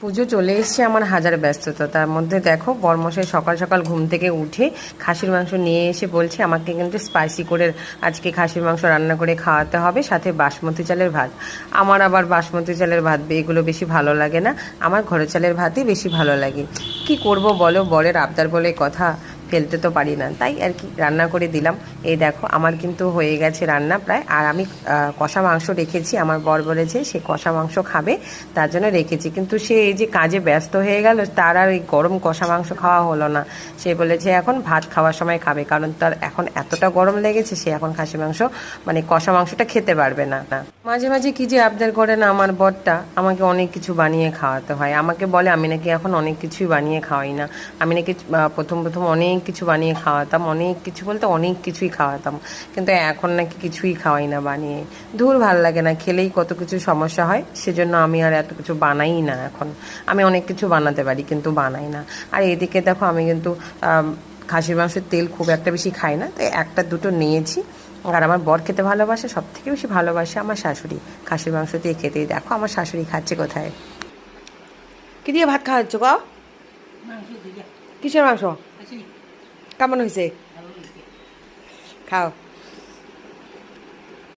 পুজো চলে এসছে আমার হাজার ব্যস্ততা। তার মধ্যে দেখো, বর্মশাই সকাল সকাল ঘুম থেকে উঠে খাসির মাংস নিয়ে এসে বলছে, আমাকে কিন্তু স্পাইসি করে আজকে খাসির মাংস রান্না করে খাওয়াতে হবে, সাথে বাসমতি চালের ভাত। আমার আবার বাসমতি চালের ভাত, এগুলো বেশি ভালো লাগে না। আমার ঘরের চালের ভাতই বেশি ভালো লাগে। কি করব বলো? বরের আবদার বলে কথা। ফেলতে তো পারি না। তাই আর কি রান্না করে দিলাম। এই দেখো, আমার কিন্তু হয়ে গেছে রান্না প্রায়। আর আমি কষা মাংস রেখেছি। আমার বর বলেছে সে কষা মাংস খাবে, তার জন্য রেখেছি। কিন্তু সে এই যে কাজে ব্যস্ত হয়ে গেল, তার আর ওই গরম কষা মাংস খাওয়া হলো না। সে বলেছে, এখন ভাত খাওয়ার সময় খাবে। কারণ তার এখন এতটা গরম লেগেছে, সে এখন খাসি মাংস মানে কষা মাংসটা খেতে পারবে না না। মাঝে মাঝে কি যে আবদার করে না আমার বরটা, আমাকে অনেক কিছু বানিয়ে খাওয়াতে হয়। আমাকে বলে, আমি নাকি এখন অনেক কিছুই বানিয়ে খাওয়াই না। আমি নাকি প্রথম প্রথম অনেক কিছু বানিয়ে খাওয়াতাম, অনেক কিছু বলতে অনেক কিছুই খাওয়াতাম। কিন্তু এখন নাকি কিছুই খাওয়াই না বানিয়ে। দূর ভালো লাগে না, খেলেই কত কিছু সমস্যা হয়, সেজন্য আমি আর এত কিছু বানাই না এখন। আমি অনেক কিছু বানাতে পারি, কিন্তু বানাই না। আর এদিকে দেখো, আমি কিন্তু খাসির মাংসের তেল খুব একটা বেশি খাই না তাই একটা দুটো নিয়েছি। আর আমার বর খেতে ভালোবাসে সব থেকে বেশি ভালোবাসে আমার শাশুড়ি। খাসির মাংস দিয়ে খেতেই দেখো আমার শাশুড়ি খাচ্ছে কোথায়। কি দিয়ে ভাত খাওয়াচ্ছ গো কিসের মাংস? কেমন হয়েছে? খাও।